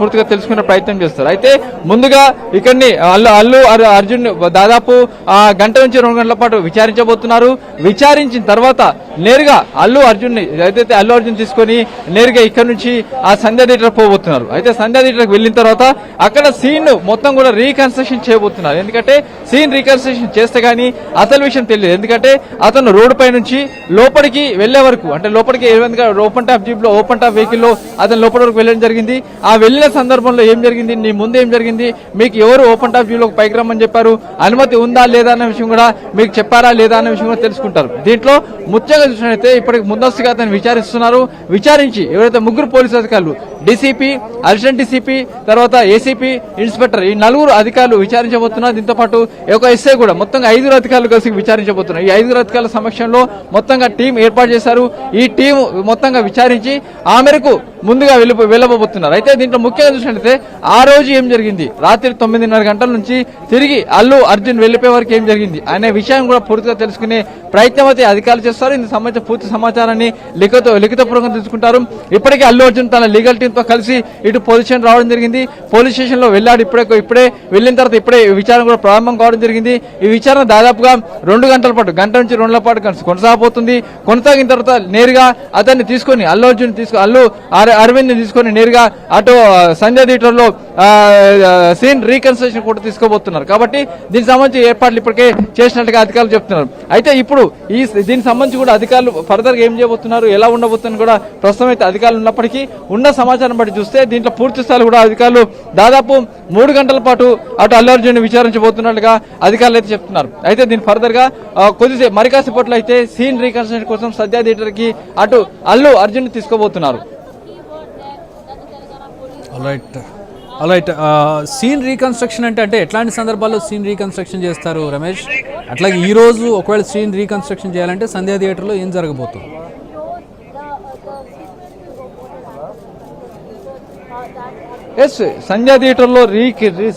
పూర్తిగా తెలుసుకునే ప్రయత్నం చేస్తారు. అయితే ముందుగా ఇక్కడిని అల్లు అల్లు అర్జున్ దాదాపు ఆ, గంట నుంచి రెండు గంటల పాటు విచారించబోతున్నారు. విచారించిన తర్వాత నేరుగా అల్లు అర్జున్ ఏదైతే అల్లు అర్జున్ తీసుకొని నేరుగా ఇక్కడ నుంచి ఆ సంధ్యా థియేటర్ పోబోతున్నారు. అయితే సంధ్యా థియేటర్కి వెళ్ళిన తర్వాత అక్కడ సీన్ మొత్తం కూడా రీకన్స్ట్రక్షన్ చేయబోతున్నారు. ఎందుకంటే సీన్ రీకన్స్ట్రక్షన్ చేస్తే గానీ అసలు విషయం తెలియదు. ఎందుకంటే అతను రోడ్డు పై నుంచి లోపలికి వెళ్ళే వరకు అంటే లోపలికి ఓపెన్ టాప్ జీప్లో ఓపెన్ టాప్ వెహికల్లో అతను లోపలి వరకు వెళ్ళడం జరిగింది. ఆ వెళ్ళిన సందర్భంలో ఏం జరిగింది? నీ ముందు ఏం జరిగింది? మీకు ఎవరు ఓపెన్ టాప్ వ్యూలోకి లో పైకి రమ్మని చెప్పారు? అనుమతి ఉందా లేదా అన్న విషయం కూడా మీకు చెప్పారా లేదా అన్న విషయం కూడా తెలుసుకుంటారు. దీంట్లో ముఖ్యంగా చూసినట్లయితే ఇప్పటికి ముందస్తుగా అతను విచారిస్తున్నారు. విచారించి ఎవరైతే ముగ్గురు పోలీసు అధికారులు డీసీపీ అసిస్టెంట్ డీసీపీ తర్వాత ఏసీపీ ఇన్స్పెక్టర్ ఈ నలుగురు అధికారులు విచారించబోతున్నారు. దీంతో పాటు ఒక ఎస్ఐ కూడా మొత్తంగా ఐదుగురు అధికారులు కలిసి విచారించబోతున్నారు. ఈ ఐదుగురు అధికారుల సమక్షంలో మొత్తంగా టీం ఏర్పాటు చేశారు. ఈ టీం మొత్తంగా విచారించి ఆ మేరకు ముందుగా వెళ్ళి వెళ్ళబోతున్నారు. అయితే దీంట్లో ముఖ్యంగా చూసినట్లయితే ఆ రోజు ఏం జరిగింది? రాత్రి తొమ్మిదిన్నర గంటల నుంచి తిరిగి అల్లు అర్జున్ వెళ్ళిపోయే వరకు ఏం జరిగింది? అనే విషయం కూడా పూర్తిగా తెలుసుకునే ప్రయత్నం అయితే అధికారులు చేస్తారు. ఇందుకు సంబంధించిన పూర్తి సమాచారాన్ని లిఖిత లిఖితపూర్వకంగా తెలుసుకుంటారు. ఇప్పటికే అల్లు అర్జున్ తన లీగల్ టీమ్ తో కలిసి ఇటు పోలీస్ స్టేషన్ రావడం జరిగింది. పోలీస్ స్టేషన్లో వెళ్ళాడు ఇప్పుడే ఇప్పుడే వెళ్ళిన తర్వాత ఇప్పుడే విచారణ కూడా ప్రారంభం కావడం జరిగింది. ఈ విచారణ దాదాపుగా రెండు గంటల పాటు గంట నుంచి రెండు పాటు కొనసాగబోతుంది. కొనసాగిన తర్వాత నేరుగా అతన్ని తీసుకొని అల్లు అర్జున్ తీసుకొని అల్లు అరవింద్ తీసుకొని నేరుగా అటు సంజయ్ థియేటర్లో సీన్ రీకన్స్ట్రక్షన్ కూడా తీసుకోబోతున్నారు. కాబట్టి దీనికి సంబంధించి ఏర్పాట్లు ఇప్పటికే చేసినట్టుగా అధికారులు చెప్తున్నారు. అయితే ఇప్పుడు ఈ దీనికి సంబంధించి కూడా అధికారులు ఫర్దర్గా ఏం చేయబోతున్నారు ఎలా ఉండబోతున్నారు కూడా ప్రస్తుతం అయితే అధికారులు ఉన్నప్పటికీ ఉన్న సమాచారం బట్టి చూస్తే దీంట్లో పూర్తి స్థాయిలో కూడా అధికారులు దాదాపు మూడు గంటల పాటు అటు అల్లు అర్జున్ విచారించబోతున్నట్లుగా అధికారులు అయితే చెప్తున్నారు. అయితే దీని ఫర్దర్గా కొద్దిసేపు మరికాసేపట్లో అయితే సీన్ రీకన్స్ట్రక్షన్ కోసం సద్యా థియేటర్కి అటు అల్లు అర్జున్ తీసుకోబోతున్నారు రైట్ సీన్ రీకన్స్ట్రక్షన్ అంటే అంటే ఎట్లాంటి సందర్భాల్లో సీన్ రీకన్స్ట్రక్షన్ చేస్తారు రమేష్? అట్లాగే ఈ రోజు ఒకవేళ సీన్ రీకన్స్ట్రక్షన్ చేయాలంటే సంధ్యా థియేటర్లో ఏం జరగబోతుంది? ఎస్ సంధ్యా థియేటర్లో రీ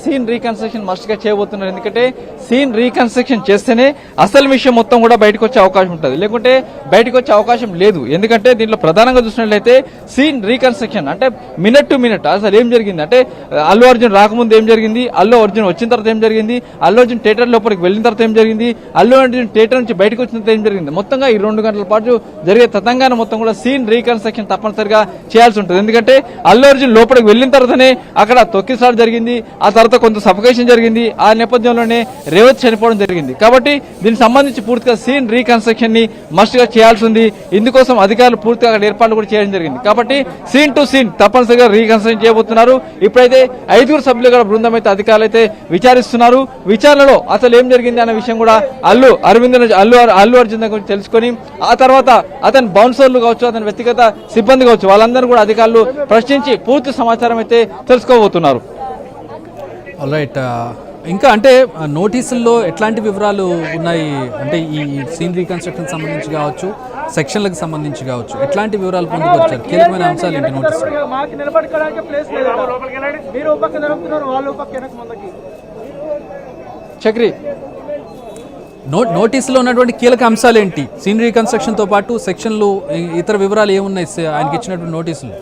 సీన్ రీకన్స్ట్రక్షన్ మస్ట్గా చేయబోతున్నారు. ఎందుకంటే సీన్ రీకన్స్ట్రక్షన్ చేస్తేనే అసలు విషయం మొత్తం కూడా బయటకు వచ్చే అవకాశం ఉంటుంది. లేకుంటే బయటకు వచ్చే అవకాశం లేదు. ఎందుకంటే దీంట్లో ప్రధానంగా చూసినట్లయితే సీన్ రీకన్స్ట్రక్షన్ అంటే మినిట్ టు మినిట్ అసలు ఏం జరిగింది? అంటే అల్లు అర్జున్ రాకముందు ఏం జరిగింది? అల్లు అర్జున్ వచ్చిన తర్వాత ఏం జరిగింది? అల్లు అర్జున్ థియేటర్ లోపలికి వెళ్ళిన తర్వాత ఏం జరిగింది? అల్లు అర్జున్ థియేటర్ నుంచి బయటకు వచ్చిన తర్వాత ఏం జరిగింది? మొత్తంగా ఈ రెండు గంటల పాటు జరిగే తతంగాన మొత్తం కూడా సీన్ రీకన్స్ట్రక్షన్ తప్పనిసరిగా చేయాల్సి ఉంటుంది. ఎందుకంటే అల్లు అర్జున్ లోపలికి వెళ్ళిన తర్వాతనే అక్కడ తొక్కిసాడు జరిగింది ఆ తర్వాత కొంత సఫకేషన్ జరిగింది ఆ నేపథ్యంలోనే రేవత్ చనిపోవడం జరిగింది. కాబట్టి దీనికి సంబంధించి పూర్తిగా సీన్ రీకన్స్ట్రక్షన్ని మస్ట్గా చేయాల్సి ఉంది. ఇందుకోసం అధికారులు పూర్తిగా అక్కడ ఏర్పాట్లు కూడా చేయడం జరిగింది. కాబట్టి సీన్ టు సీన్ తప్పనిసరిగా రీకన్స్ట్రక్షన్ చేయబోతున్నారు. ఇప్పుడైతే ఐదుగురు సభ్యులు కూడా బృందం అయితే అధికారులు అయితే విచారిస్తున్నారు. విచారణలో అసలు ఏం జరిగింది అన్న విషయం కూడా అల్లు అరవింద్ అల్లు అల్లు అర్జున్ గురించి తెలుసుకొని ఆ తర్వాత అతని బౌన్సర్లు కావచ్చు అతని వ్యక్తిగత సిబ్బంది కావచ్చు వాళ్ళందరూ కూడా అధికారులు ప్రశ్నించి పూర్తి సమాచారం అయితే తెలుసుకోబోతున్నారు. రైట్ ఇంకా అంటే నోటీసుల్లో ఎట్లాంటి వివరాలు ఉన్నాయి? అంటే ఈ సీన్ రీకన్స్ట్రక్షన్ సంబంధించి కావచ్చు సెక్షన్లకు సంబంధించి కావచ్చు ఎట్లాంటి వివరాలు పొందుపరిచారు? కీలకమైన అంశాలు ఏంటి నోటీసులు? మాకు నిలబడుకోవడానికి ప్లేస్ లేదు. మీరు ఒక పక్క జరుగుతున్నారు వాళ్ళు ఒక పక్క వెనక ముందుకి. చక్రి నో నోటీసులో ఉన్నటువంటి కీలక అంశాలు ఏంటి సీన్ రీకన్స్ట్రక్షన్తో పాటు సెక్షన్లు ఇతర వివరాలు ఏమున్నాయి ఆయనకి ఇచ్చినటువంటి నోటీసులు?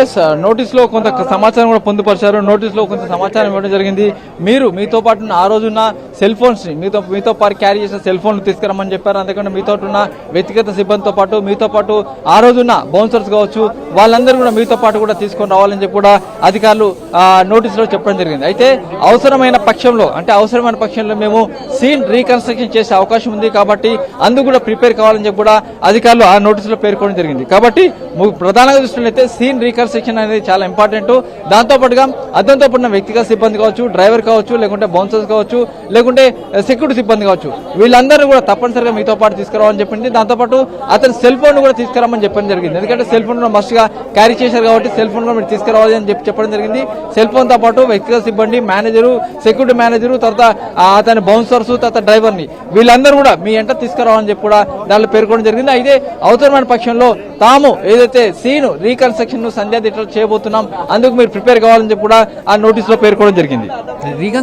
ఎస్ నోటీస్లో కొంత సమాచారం కూడా పొందుపరిచారు. నోటీస్లో కొంత సమాచారం ఇవ్వడం జరిగింది. మీరు మీతో పాటు ఉన్న ఆ రోజున్న సెల్ ఫోన్స్ని మీతో మీతో పాటు క్యారీ చేసిన సెల్ ఫోన్ తీసుకురమ్మని చెప్పారు. అంతేకాకుండా మీతో ఉన్న వ్యక్తిగత సిబ్బందితో పాటు మీతో పాటు ఆ రోజున్న బౌన్సర్స్ కావచ్చు వాళ్ళందరూ కూడా మీతో పాటు కూడా తీసుకొని రావాలని చెప్పి కూడా అధికారులు ఆ నోటీస్లో చెప్పడం జరిగింది. అయితే అవసరమైన పక్షంలో అంటే అవసరమైన పక్షంలో మేము సీన్ రీకన్స్ట్రక్షన్ చేసే అవకాశం ఉంది కాబట్టి అందుకు కూడా ప్రిపేర్ కావాలని చెప్పి కూడా అధికారులు ఆ నోటీసులో పేర్కొనడం జరిగింది. కాబట్టి ప్రధానంగా చూసినట్లయితే సీన్ రీకన్స్ట్రక్షన్ అనేది చాలా ఇంపార్టెంట్. దాంతో పాటుగా పడిన వ్యక్తిగత సిబ్బంది కావచ్చు డ్రైవర్ కావచ్చు లేకుంటే బౌన్సర్స్ కావచ్చు లేకుంటే సెక్యూరిటీ సిబ్బంది కావచ్చు వీళ్ళందరూ కూడా తప్పనిసరిగా మీతో పాటు తీసుకురావాలని చెప్పింది. దాంతో పాటు అతని సెల్ ఫోన్ కూడా తీసుకురామని చెప్పడం జరిగింది. ఎందుకంటే సెల్ ఫోన్ కూడా మస్ట్గా క్యారీ చేశారు కాబట్టి సెల్ ఫోన్ కూడా మీరు తీసుకురావాలి అని చెప్పి చెప్పడం జరిగింది. సెల్ ఫోన్తో పాటు వ్యక్తిగత సిబ్బంది మేనేజరు సెక్యూరిటీ మేనేజర్ తర్వాత అతని బౌన్సర్స్ తర్వాత డ్రైవర్ని వీళ్ళందరూ కూడా మీ ఎంట తీసుకురావాలని చెప్పి కూడా దానిలో పేర్కొనడం జరిగింది. అయితే అవసరమైన పక్షంలో తాము ఏదైతే సీన్ రీకన్స్ట్రక్షన్ను సంధ్యా థియేటర్ చేయబోతున్నాం అందుకు మీరు ప్రిపేర్ కావాలని చెప్పి కూడా ఆ నోటీస్లో పేర్కొనడం జరిగింది. రీకన్